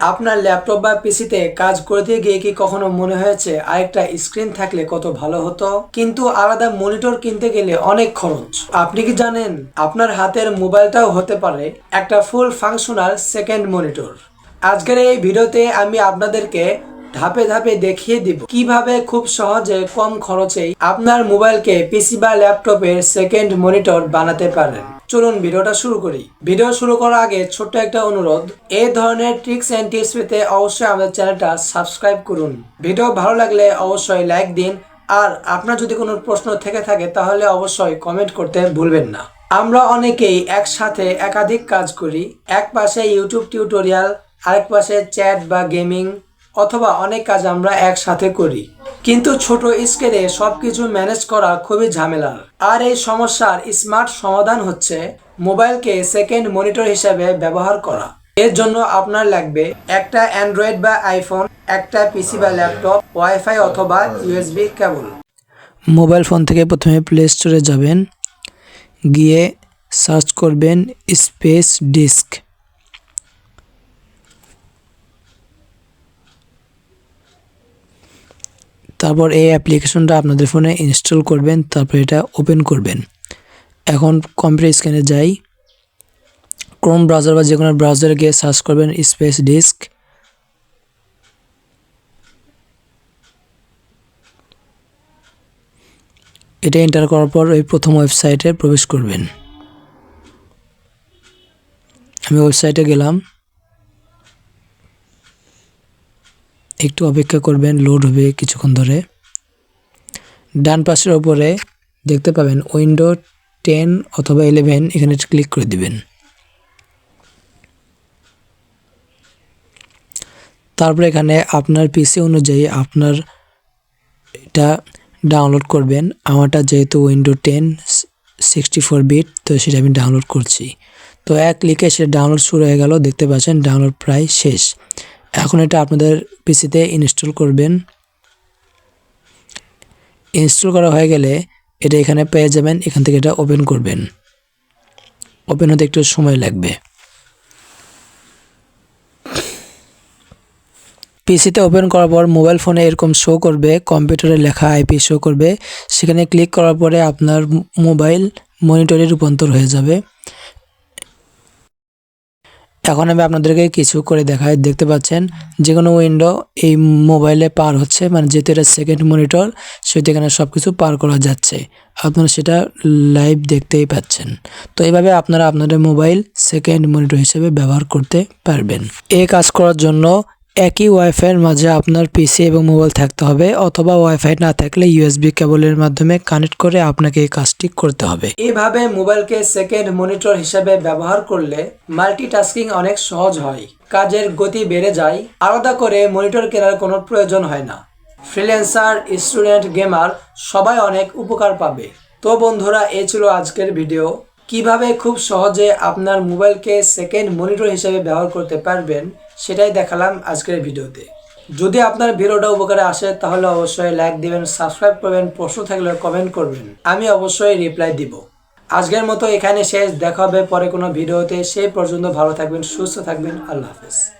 আপনার ল্যাপটপ বা পিসিতে কাজ করতে গিয়ে কি কখনো মনে হয়েছে আরেকটা স্ক্রিন থাকলে কত ভালো হতো? কিন্তু আলাদা মনিটর কিনতে গেলে অনেক খরচ। আপনি কি জানেন, আপনার হাতের মোবাইলটাও হতে পারে একটা ফুল ফাংশনাল সেকেন্ড মনিটর আজকের এই ভিডিওতে আমি আপনাদেরকে ধাপে ধাপে দেখিয়ে দিব। কীভাবে খুব সহজে কম খরচেই আপনার মোবাইলকে পিসি বা ল্যাপটপের সেকেন্ড মনিটর বানাতে পারেন। চলুন ভিডিওটা শুরু করি। ভিডিও শুরু করার আগে ছোট্ট একটা অনুরোধ এই ধরনের ট্রিক্স এন্ড টিপস পেতে অবশ্যই আমাদের চ্যানেলটা সাবস্ক্রাইব করুন। ভিডিও ভালো লাগলে অবশ্যই লাইক দিন, আর আপনার যদি কোনো প্রশ্ন থেকে থাকে তাহলে অবশ্যই কমেন্ট করতে ভুলবেন না। আমরা অনেকেই একসাথে একাধিক কাজ করি এক পাশে ইউটিউব টিউটোরিয়াল আরেক পাশে চ্যাট বা গেমিং অথবা অনেক কাজ আমরা একসাথে করি। কিন্তু ছোট স্কেলে সবকিছু ম্যানেজ করা খুবই ঝামেলার আর এই সমস্যার স্মার্ট সমাধান হচ্ছে মোবাইলকে সেকেন্ড মনিটর হিসেবে ব্যবহার করা। এর জন্য আপনার লাগবে একটা অ্যান্ড্রয়েড বা আইফোন, একটা পিসি বা ল্যাপটপ, ওয়াইফাই অথবা ইউএসবি কেবল। মোবাইল ফোন থেকে প্রথমে প্লে স্টোরে যাবেন। গিয়ে সার্চ করবেন স্পেস ডিস্ক। তারপর এই অ্যাপ্লিকেশনটা আপনাদের ফোনে ইনস্টল করবেন, তারপর এটা ওপেন করবেন। এখন কম্পিউটার স্ক্যানে যাই। ক্রোম ব্রাউজার বা যে কোনো ব্রাউজারে গিয়ে সার্চ করবেন স্পেস ডিস্ক এটা এন্টার করার পর ওই প্রথম ওয়েবসাইটে প্রবেশ করবেন। আমি ওয়েবসাইটে গেলাম। একটু অপেক্ষা করবেন লোড হবে কিছুক্ষণ ধরে। ডান পাশের ওপরে দেখতে পাবেন উইন্ডো টেন অথবা ইলেভেন এখানে ক্লিক করে দিবেন। তারপরে এখানে আপনার পিসি অনুযায়ী আপনার এটা ডাউনলোড করবেন। আমারটা যেহেতু window ten sixty four bit তো সেটা আমি ডাউনলোড করছি। তো এক ক্লিকে সেটা ডাউনলোড শুরু হয়ে গেল, দেখতে পাচ্ছেন ডাউনলোড প্রায় শেষ। এখন এটা আপনাদের পিসিতে ইনস্টল করবেন। ইনস্টল করা হয়ে গেলে এটা এখানে পেয়ে যাবেন, এখান থেকে এটা ওপেন করবেন। ওপেন হতে একটু সময় লাগবে। পিসিতে ওপেন করার পর মোবাইল ফোনে এরকম শো করবে কম্পিউটারে লেখা আইপি শো করবে। সেখানে ক্লিক করার পরে আপনার মোবাইল মনিটরে রূপান্তর হয়ে যাবে। এখন আমি আপনাদেরকে কিছু করে দেখাই দেখতে পাচ্ছেন। যে কোনো উইন্ডো এই মোবাইলে পার হচ্ছে মানে যেহেতু এটা সেকেন্ড মনিটর সেহেতু এখানে সব কিছু পার করা যাচ্ছে। আপনারা সেটা লাইভ দেখতেই পাচ্ছেন। তো এইভাবে আপনারা আপনাদের মোবাইল সেকেন্ড মনিটর হিসেবে ব্যবহার করতে পারবেন। এই কাজ করার জন্য একই ওয়াইফাইয়ের মাঝে আপনার পিসি এবং মোবাইল থাকতে হবে, অথবা ওয়াইফাই না থাকলে ইউএসবি কেবলের মাধ্যমে কানেক্ট করে আপনাকে এই কাজটি করতে হবে। এভাবে মোবাইলকে সেকেন্ড মনিটর হিসেবে ব্যবহার করলে মাল্টিটাস্কিং অনেক সহজ হয়, কাজের গতি বেড়ে যায়, আলাদা করে মনিটর কেনার কোনো প্রয়োজন হয় না। ফ্রিল্যান্সার স্টুডেন্ট গেমার সবাই অনেক উপকার পাবে। তো বন্ধুরা, এই ছিল আজকের ভিডিও কীভাবে খুব সহজে আপনার মোবাইলকে সেকেন্ড মনিটর হিসেবে ব্যবহার করতে পারবেন সেটাই দেখালাম আজকের ভিডিওতে। যদি আপনার ভিডিওটা উপকারে আসে, তাহলে অবশ্যই লাইক দিবেন, সাবস্ক্রাইব করবেন, প্রশ্ন থাকলে কমেন্ট করবেন। আমি অবশ্যই রিপ্লাই দিব। আজকের মতো এখানে শেষ। দেখা হবে পরে কোনো ভিডিওতে। সেই পর্যন্ত ভালো থাকবেন, সুস্থ থাকবেন। আল্লাহ হাফেজ।